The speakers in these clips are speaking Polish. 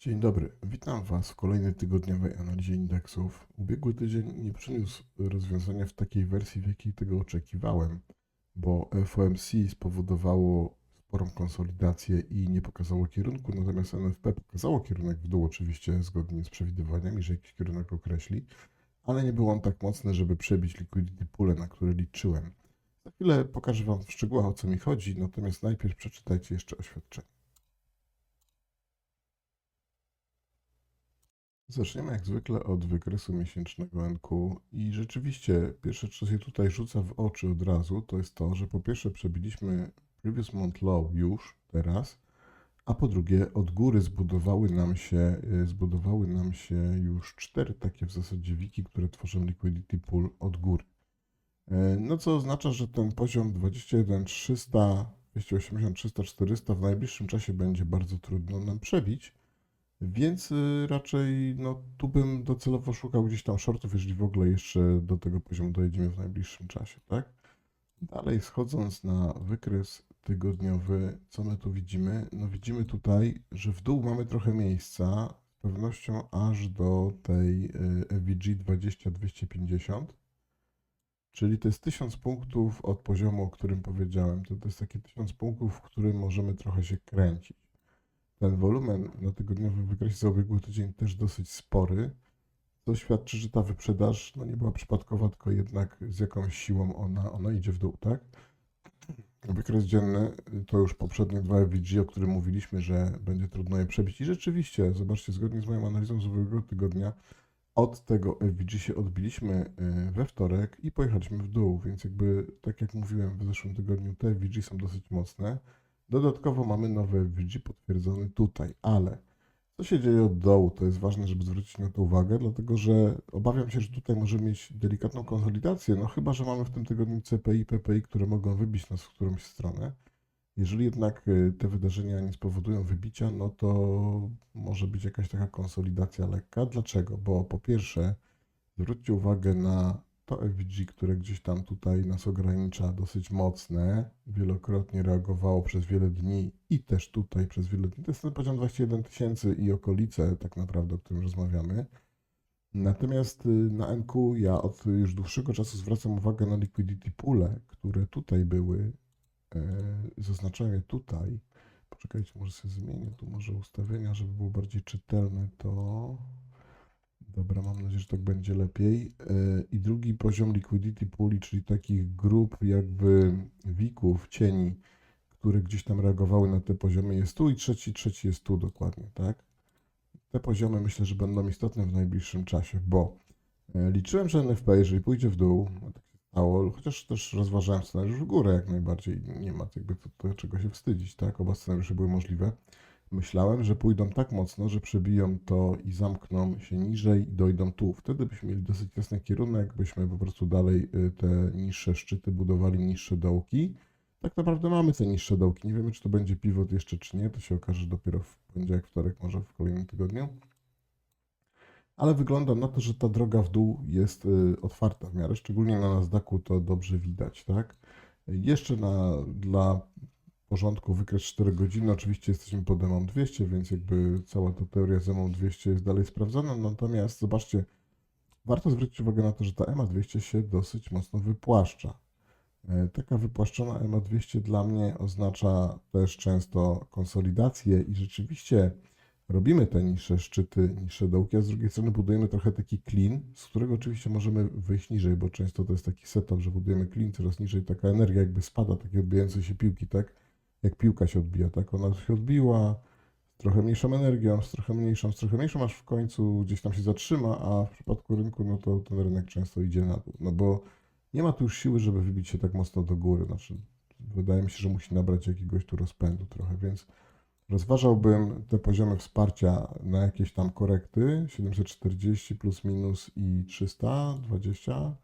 Dzień dobry, witam Was w kolejnej tygodniowej analizie indeksów. Ubiegły tydzień nie przyniósł rozwiązania w takiej wersji, w jakiej tego oczekiwałem, bo FOMC spowodowało sporą konsolidację i nie pokazało kierunku, natomiast NFP pokazało kierunek w dół, oczywiście zgodnie z przewidywaniami, że jakiś kierunek określi, ale nie był on tak mocny, żeby przebić liquidity pool, na które liczyłem. Za chwilę pokażę Wam w szczegółach o co mi chodzi, natomiast najpierw przeczytajcie jeszcze oświadczenie. Zaczniemy jak zwykle od wykresu miesięcznego NQ i rzeczywiście pierwsze, co się tutaj rzuca w oczy od razu, to jest to, że po pierwsze przebiliśmy previous month low już teraz, a po drugie od góry zbudowały nam się, y, zbudowały nam się już cztery takie w zasadzie wiki, które tworzą liquidity pool od góry. E, No co oznacza, że ten poziom 21 300, 280, 300, 400 w najbliższym czasie będzie bardzo trudno nam przebić. Więc y, raczej no, tu bym docelowo szukał gdzieś tam shortów, jeżeli w ogóle jeszcze do tego poziomu dojedziemy w najbliższym czasie, tak? Dalej schodząc na wykres tygodniowy, co my tu widzimy? No widzimy tutaj, że w dół mamy trochę miejsca, z pewnością aż do tej y, FVG 20250, czyli to jest 1000 punktów od poziomu, o którym powiedziałem. To, to jest takie 1000 punktów, w którym możemy trochę się kręcić. Ten wolumen na tygodniowym wykresie za ubiegły tydzień też dosyć spory, co świadczy, że ta wyprzedaż no, nie była przypadkowa, tylko jednak z jakąś siłą ona, ona idzie w dół, tak? Wykres dzienny to już poprzednie dwa FVG, o którym mówiliśmy, że będzie trudno je przebić. I rzeczywiście, zobaczcie, zgodnie z moją analizą z ubiegłego tygodnia, od tego FVG się odbiliśmy y, we wtorek i pojechaliśmy w dół, więc jakby, tak jak mówiłem w zeszłym tygodniu, te FVG są dosyć mocne. Dodatkowo mamy nowe FVG potwierdzone tutaj, ale co się dzieje od dołu, to jest ważne, żeby zwrócić na to uwagę, dlatego że obawiam się, że tutaj możemy mieć delikatną konsolidację, no chyba, że mamy w tym tygodniu CPI, PPI, które mogą wybić nas w którąś stronę. Jeżeli jednak y, te wydarzenia nie spowodują wybicia, no to może być jakaś taka konsolidacja lekka. Dlaczego? Bo po pierwsze, zwróćcie uwagę na to FVG, które gdzieś tam tutaj nas ogranicza, dosyć mocne, wielokrotnie reagowało przez wiele dni i też tutaj przez wiele dni. To jest ten poziom 21 tysięcy i okolice tak naprawdę, o którym rozmawiamy. Natomiast y, na NQ ja od już dłuższego czasu zwracam uwagę na liquidity poole, które tutaj były. E, Zaznaczam je tutaj. Poczekajcie, może sobie zmienię tu może ustawienia, żeby było bardziej czytelne to. Dobra, mam nadzieję, że tak będzie lepiej. E, I drugi poziom liquidity pooli, czyli takich grup jakby wików, cieni, które gdzieś tam reagowały na te poziomy jest tu i trzeci, trzeci jest tu dokładnie, tak? Te poziomy myślę, że będą istotne w najbliższym czasie, bo e, liczyłem, że NFP, jeżeli pójdzie w dół, tak stało, chociaż też rozważałem scenariusz w górę jak najbardziej, nie ma jakby to, to czego się wstydzić, tak? Oba scenariusze były możliwe. Myślałem, że pójdą tak mocno, że przebiją to i zamkną się niżej i dojdą tu. Wtedy byśmy mieli dosyć jasny kierunek, byśmy po prostu dalej y, te niższe szczyty budowali, niższe dołki. Tak naprawdę mamy te niższe dołki. Nie wiemy, czy to będzie pivot jeszcze, czy nie. To się okaże dopiero w poniedziałek, wtorek, może w kolejnym tygodniu. Ale wygląda na to, że ta droga w dół jest y, otwarta w miarę, szczególnie na Nasdaqu to dobrze widać, tak? Jeszcze na, dla porządku wykres 4 godziny. Oczywiście jesteśmy pod EMA 200, więc jakby cała ta teoria z EMA 200 jest dalej sprawdzana. Natomiast zobaczcie, warto zwrócić uwagę na to, że ta EMA 200 się dosyć mocno wypłaszcza. E, Taka wypłaszczona EMA 200 dla mnie oznacza też często konsolidację i rzeczywiście robimy te niższe szczyty, niższe dołki, a z drugiej strony budujemy trochę taki clean, z którego oczywiście możemy wyjść niżej, bo często to jest taki setup, że budujemy clean coraz niżej, taka energia jakby spada, takie odbijające się piłki, tak? Jak piłka się odbija, tak? Ona się odbiła z trochę mniejszą energią, z trochę mniejszą, z trochę mniejszą, aż w końcu gdzieś tam się zatrzyma, a w przypadku rynku, no to ten rynek często idzie na dół, no bo nie ma tu już siły, żeby wybić się tak mocno do góry, znaczy wydaje mi się, że musi nabrać jakiegoś tu rozpędu trochę, więc Rozważałbym te poziomy wsparcia na jakieś tam korekty 740 plus minus i 320.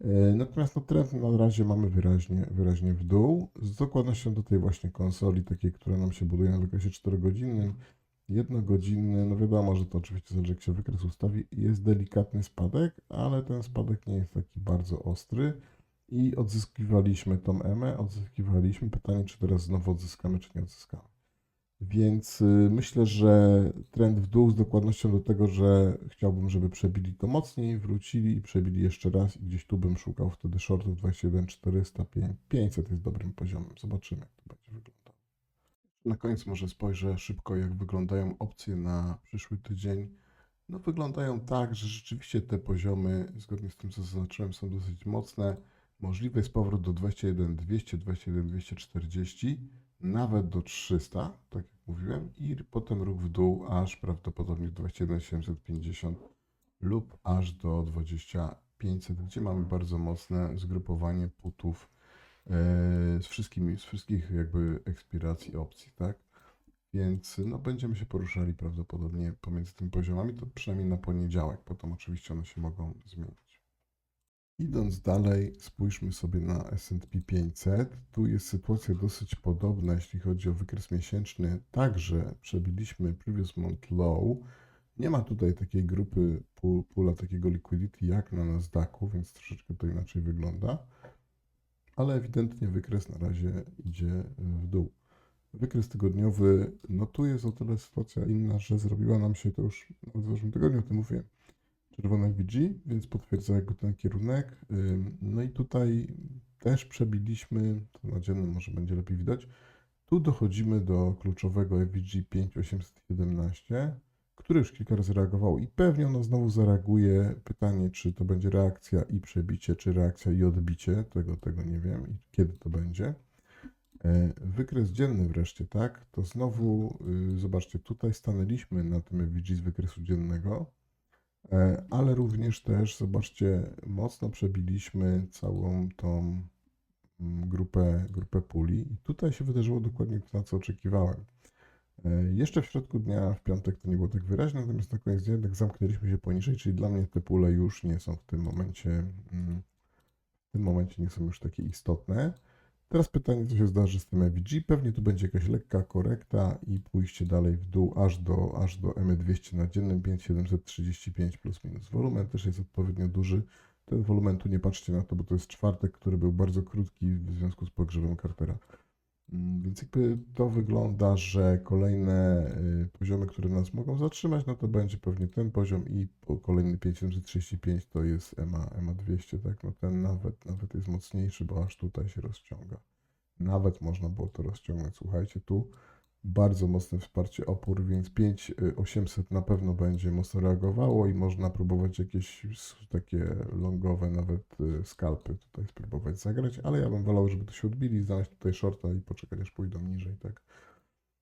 E, Natomiast no, trend na razie mamy wyraźnie, wyraźnie w dół, z dokładnością do tej właśnie konsoli, takiej, która nam się buduje na wykresie 4-godzinnym, jednogodzinny, no wiadomo, że to oczywiście zależy jak się wykres ustawi, jest delikatny spadek, ale ten spadek nie jest taki bardzo ostry. I odzyskiwaliśmy tą EMę, odzyskiwaliśmy, pytanie czy teraz znowu odzyskamy, czy nie odzyskamy. Więc y, myślę, że trend w dół z dokładnością do tego, że chciałbym, żeby przebili to mocniej, wrócili i przebili jeszcze raz i gdzieś tu bym szukał wtedy shortów 21 400, 500 jest dobrym poziomem. Zobaczymy, jak to będzie wyglądało. Na koniec może spojrzę szybko, jak wyglądają opcje na przyszły tydzień. No wyglądają tak, że rzeczywiście te poziomy, zgodnie z tym co zaznaczyłem, są dosyć mocne. Możliwy jest powrót do 21 200, 21 240, nawet do 300, tak jak mówiłem, i potem ruch w dół aż prawdopodobnie 21 750 lub aż do 2500, gdzie mamy bardzo mocne zgrupowanie putów e, z wszystkimi, z wszystkich jakby ekspiracji opcji, tak? Więc no, będziemy się poruszali prawdopodobnie pomiędzy tymi poziomami, to przynajmniej na poniedziałek, potem oczywiście one się mogą zmienić. Idąc dalej, spójrzmy sobie na S&P 500. Tu jest sytuacja dosyć podobna, jeśli chodzi o wykres miesięczny. Także przebiliśmy previous month low. Nie ma tutaj takiej grupy pu- pula, takiego liquidity jak na Nasdaqu, więc troszeczkę to inaczej wygląda. Ale ewidentnie wykres na razie idzie w dół. Wykres tygodniowy, no tu jest o tyle sytuacja inna, że zrobiła nam się to już w zeszłym tygodniu, o tym mówiłem, czerwone VG, więc potwierdza jakby ten kierunek. No i tutaj też przebiliśmy, to na dziennym może będzie lepiej widać, tu dochodzimy do kluczowego FVG 5817, który już kilka razy reagował i pewnie ono znowu zareaguje. Pytanie, czy to będzie reakcja i przebicie, czy reakcja i odbicie, tego, tego nie wiem i kiedy to będzie. E, Wykres dzienny wreszcie, tak? To znowu, y, zobaczcie, tutaj stanęliśmy na tym FVG z wykresu dziennego, ale również też, zobaczcie, mocno przebiliśmy całą tą mm, grupę, grupę puli i tutaj się wydarzyło dokładnie to, na co oczekiwałem. E, Jeszcze w środku dnia, w piątek to nie było tak wyraźne, natomiast na koniec dnia jednak zamknęliśmy się poniżej, czyli dla mnie te pule już nie są w tym momencie, mm, w tym momencie nie są już takie istotne. Teraz pytanie, co się zdarzy z tym EVG. Pewnie tu będzie jakaś lekka korekta i pójście dalej w dół aż do, aż do ME200 na dziennym 5735 plus minus. Wolumen też jest odpowiednio duży. Ten wolumen tu nie patrzcie na to, bo to jest czwartek, który był bardzo krótki w związku z pogrzebem Cartera. Mm, Więc jakby to wygląda, że kolejne y, poziomy, które nas mogą zatrzymać, no to będzie pewnie ten poziom i kolejny 5735 to jest EMA, EMA 200, tak? No ten nawet, nawet jest mocniejszy, bo aż tutaj się rozciąga. Nawet można było to rozciągnąć. Słuchajcie, tu bardzo mocne wsparcie opór, więc 5800 na pewno będzie mocno reagowało i można próbować jakieś takie longowe nawet y, skalpy tutaj spróbować zagrać, ale ja bym wolał, żeby to się odbili, znaleźć tutaj shorta i poczekać aż pójdą niżej, tak.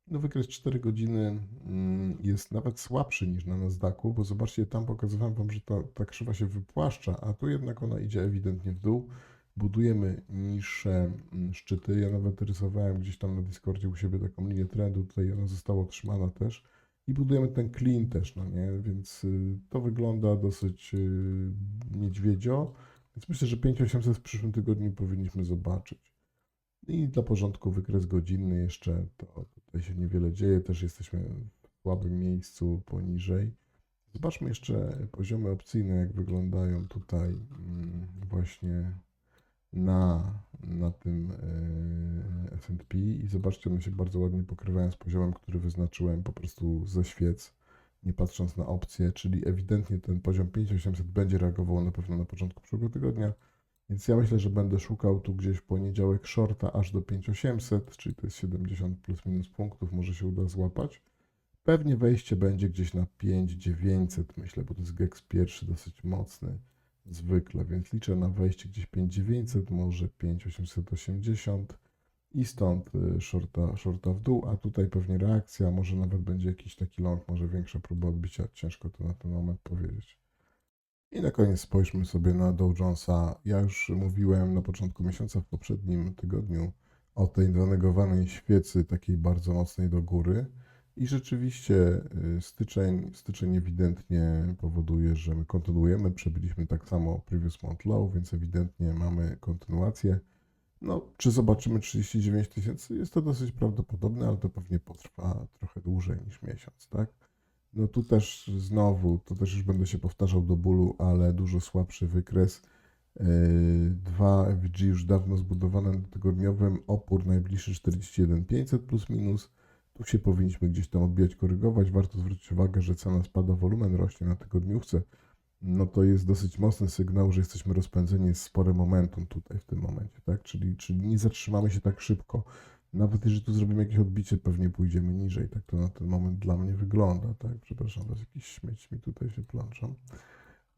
No wykres 4 godziny mm, jest nawet słabszy niż na Nasdaqu, bo zobaczcie, tam pokazywałem Wam, że ta, ta krzywa się wypłaszcza, a tu jednak ona idzie ewidentnie w dół. Budujemy niższe mm, szczyty. Ja nawet rysowałem gdzieś tam na Discordzie u siebie taką linię trendu, tutaj ona została utrzymana też. I budujemy ten clean też, no nie? Więc y, to wygląda dosyć y, niedźwiedzio. Więc myślę, że 5800 w przyszłym tygodniu powinniśmy zobaczyć. I dla porządku wykres godzinny jeszcze, to tutaj się niewiele dzieje, też jesteśmy w słabym miejscu poniżej. Zobaczmy jeszcze poziomy opcyjne, jak wyglądają tutaj mm, właśnie na, na tym e, S&P i zobaczcie, one się bardzo ładnie pokrywają z poziomem, który wyznaczyłem po prostu ze świec, nie patrząc na opcje, czyli ewidentnie ten poziom 5800 będzie reagował na pewno na początku przyszłego tygodnia. Więc ja myślę, że będę szukał tu gdzieś w poniedziałek shorta aż do 5800, czyli to jest 70 plus minus punktów, może się uda złapać. Pewnie wejście będzie gdzieś na 5900, myślę, bo to jest GEX pierwszy dosyć mocny zwykle, więc liczę na wejście gdzieś 5900, może 5880 i stąd y, shorta, shorta w dół, a tutaj pewnie reakcja, może nawet będzie jakiś taki long, może większa próba odbicia, ciężko to na ten moment powiedzieć. I na koniec spojrzmy sobie na Dow Jonesa. Ja już mówiłem na początku miesiąca, w poprzednim tygodniu, o tej zanegowanej świecy, takiej bardzo mocnej do góry. I rzeczywiście y, styczeń, styczeń ewidentnie powoduje, że my kontynuujemy. Przebyliśmy tak samo previous month low, więc ewidentnie mamy kontynuację. No, czy zobaczymy 39 tysięcy? Jest to dosyć prawdopodobne, ale to pewnie potrwa trochę dłużej niż miesiąc, tak? No tu też znowu, to też już będę się powtarzał do bólu, ale dużo słabszy wykres. Yy, Dwa FG już dawno zbudowane na tygodniowym, opór najbliższy 41 500 plus minus. Tu się powinniśmy gdzieś tam odbijać, korygować. Warto zwrócić uwagę, że cena spada, wolumen rośnie na tygodniówce. No to jest dosyć mocny sygnał, że jesteśmy rozpędzeni, jest spore momentum tutaj w tym momencie, tak? Czyli, czyli nie zatrzymamy się tak szybko. Nawet jeżeli tu zrobimy jakieś odbicie, pewnie pójdziemy niżej. Tak to na ten moment dla mnie wygląda, tak? Przepraszam was, jakiś śmieć mi tutaj się plączą.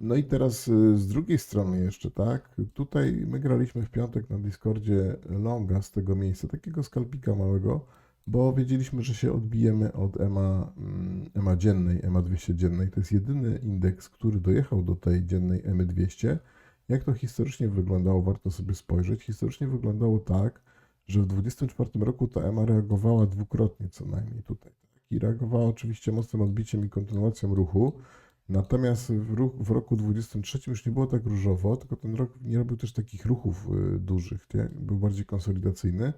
No i teraz y, z drugiej strony jeszcze, tak? Tutaj my graliśmy w piątek na Discordzie longa z tego miejsca, takiego skalpika małego, bo wiedzieliśmy, że się odbijemy od EMA, mm, EMA dziennej, EMA 200 dziennej. To jest jedyny indeks, który dojechał do tej dziennej EMY 200. Jak to historycznie wyglądało, warto sobie spojrzeć. Historycznie wyglądało tak, że w 2024 roku ta EMA reagowała dwukrotnie co najmniej tutaj. Tak? I reagowała oczywiście mocnym odbiciem i kontynuacją ruchu. Natomiast w roku 2023 już nie było tak różowo, tylko ten rok nie robił też takich ruchów y, dużych, nie? był bardziej konsolidacyjny.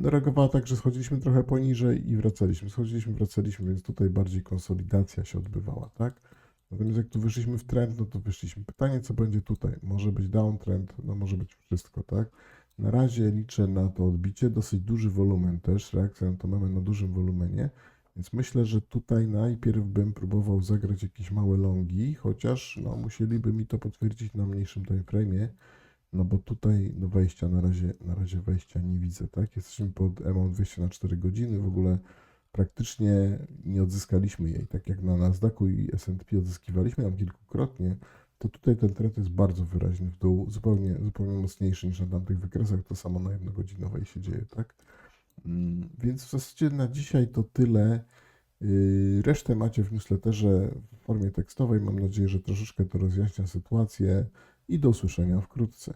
Reagowała tak, że schodziliśmy trochę poniżej i wracaliśmy. Schodziliśmy, wracaliśmy, więc tutaj bardziej konsolidacja się odbywała, tak? Natomiast jak tu wyszliśmy w trend, no to wyszliśmy. Pytanie, co będzie tutaj? Może być downtrend, no może być wszystko, tak? Na razie liczę na to odbicie, dosyć duży wolumen też, reakcja na to mamy na dużym wolumenie, więc myślę, że tutaj najpierw bym próbował zagrać jakieś małe longi, chociaż no, musieliby mi to potwierdzić na mniejszym timeframe'ie, no bo tutaj do wejścia na razie, na razie wejścia nie widzę, tak? Jesteśmy pod EMO 200 na 4 godziny, w ogóle praktycznie nie odzyskaliśmy jej, tak jak na Nasdaqu i S&P odzyskiwaliśmy ją kilkukrotnie, to tutaj ten trend jest bardzo wyraźny w dół, zupełnie, zupełnie mocniejszy niż na tamtych wykresach, to samo na jednogodzinowej się dzieje, tak? Mm, Więc w zasadzie na dzisiaj to tyle. Yy, Resztę macie w newsletterze w formie tekstowej. Mam nadzieję, że troszeczkę to rozjaśnia sytuację i do usłyszenia wkrótce.